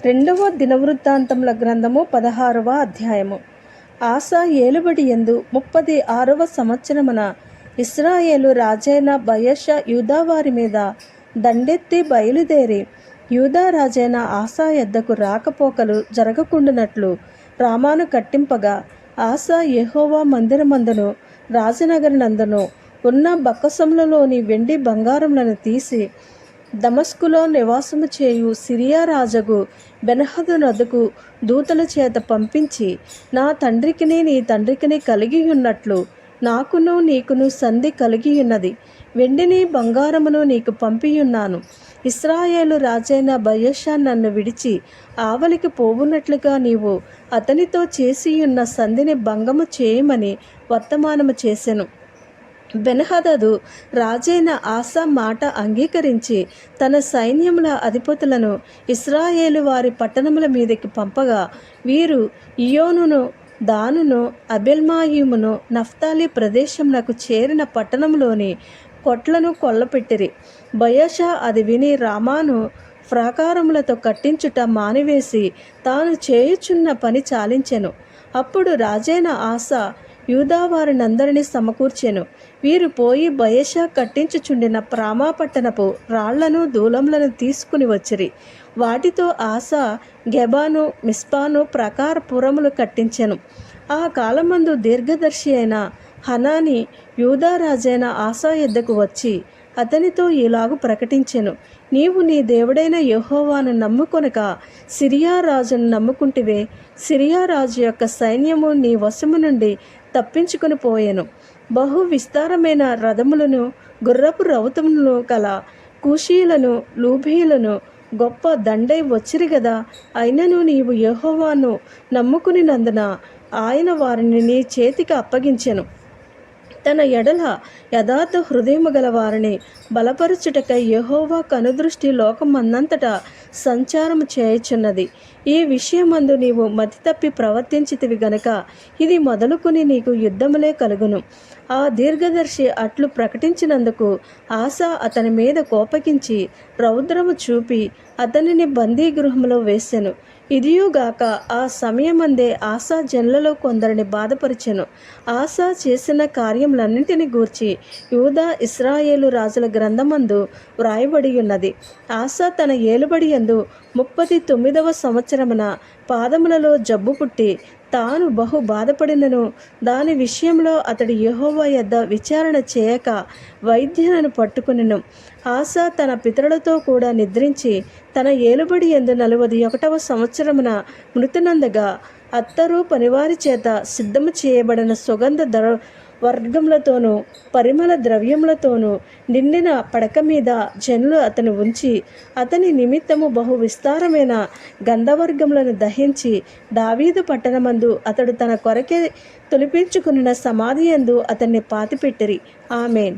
రెండవ దినవృత్తాంతముల గ్రంథము పదహారవ అధ్యాయము. ఆశా ఏలుబడి ఎందు ముప్పది ఆరవ సంవత్సరమున ఇస్రాయేలు రాజైన బయష యూదావారి మీద దండెత్తి బయలుదేరి యూదా రాజైన ఆశా ఎద్దకు రాకపోకలు జరగకుండునట్లు రామాను కట్టింపగా ఆశా యెహోవా మందిరమందును రాజనగరినందును ఉన్న బక్కసములలోని వెండి బంగారములను తీసి దమస్కులో నివాసము చేయు సిరియా రాజగు బెనహదు నదుకు దూతల చేత పంపించి నా తండ్రికిని నీ తండ్రికిని కలిగి ఉన్నట్లు నాకును నీకును సంధి కలిగి ఉన్నది వెండిని బంగారమును నీకు పంపియున్నాను. ఇస్రాయేలు రాజైన బయషా నన్ను విడిచి ఆవలికి పోవునట్లుగా నీవు అతనితో చేసియున్న సంధిని భంగము చేయమని వర్తమానము చేసెను. బెనహదదు. రాజైన ఆసా మాట అంగీకరించి తన సైన్యముల అధిపతులను ఇస్రాయేలు వారి పట్టణముల మీదకి పంపగా వీరు ఇయోనును దానును అబెల్మాయిమును నఫ్తాలి ప్రదేశమునకు చేరిన పట్టణంలోని కొట్లను కొల్లపెట్టిరి. బయషా అది విని రామాను ప్రాకారములతో కట్టించుట మానివేసి తాను చేయుచున్న పని చాలించెను. అప్పుడు రాజైన ఆశ యూదావారినందరినీ సమకూర్చెను. వీరు పోయి బయషా కట్టించుచుండిన ప్రామాపట్టణపు రాళ్ళను దూలములను తీసుకుని వచ్చిరి. వాటితో ఆశ గెబాను మిస్పాను ప్రకారపురములు కట్టించెను. ఆ కాలమందు దీర్ఘదర్శి అయిన హనాని యూదారాజైన ఆశా ఎద్దకు వచ్చి అతనితో ఇలాగు ప్రకటించెను. నీవు నీ దేవుడైన యహోవాను నమ్ముకొనక సిరియా రాజును నమ్ముకుంటివే. సిరియా రాజు యొక్క సైన్యము నీ వశము నుండి తప్పించుకుని పోయెను. బహు విస్తారమైన రథములను గుర్రపు రౌతములను కల కూషీలను లూభీలను గొప్ప దండై వచ్చిరి గదా. అయినను నీవు యహోవాను నమ్ముకునినందున ఆయన వారిని నీ చేతికి అప్పగించెను. తన ఎడల యథార్థ హృదయము గల వారిని యహోవా కనుదృష్టి లోకమందంతటా సంచారము చేయుచున్నది. ఈ విషయమందు నీవు మతి తప్పి ప్రవర్తించితివి గనక ఇది మొదలుకుని నీకు యుద్ధములే కలుగును. ఆ దీర్ఘదర్శి అట్లు ప్రకటించినందుకు ఆశ అతని మీద కోపగించి రౌద్రము చూపి అతనిని బందీ వేశాను వేసెను. ఇదియుగాక ఆ సమయమందే ఆశా జనులలో కొందరిని బాధపరిచెను. ఆశా చేసిన కార్యములన్నింటిని గూర్చి యూదా ఇస్రాయేలు రాజుల గ్రంథమందు వ్రాయబడి ఉన్నది ఆశా తన ఏలుబడి యందు ముప్పది తొమ్మిదవ సంవత్సరమున పాదములలో జబ్బు పుట్టి తాను బహు బాధపడినను. దాని విషయంలో అతడి యెహోవా యొద్ద విచారణ చేయక వైద్యులను పట్టుకునెను. ఆశ తన పితరులతో కూడా నిద్రించి తన ఏలుబడి ఎందు నలభై ఒకటవ సంవత్సరమున మృతునందగా అత్తరు పనివారి చేత సిద్ధము చేయబడిన సుగంధ ధర వర్గములతోనూ పరిమళ ద్రవ్యములతోనూ నిండిన పడక మీద జనులు అతను ఉంచి అతని నిమిత్తము బహు విస్తారమైన గంధవర్గములను దహించి దావీదు పట్టణమందు అతడు తన కొరకే తొలిపించుకున్న సమాధి యందు అతన్ని పాతిపెట్టిరి. ఆమెన్.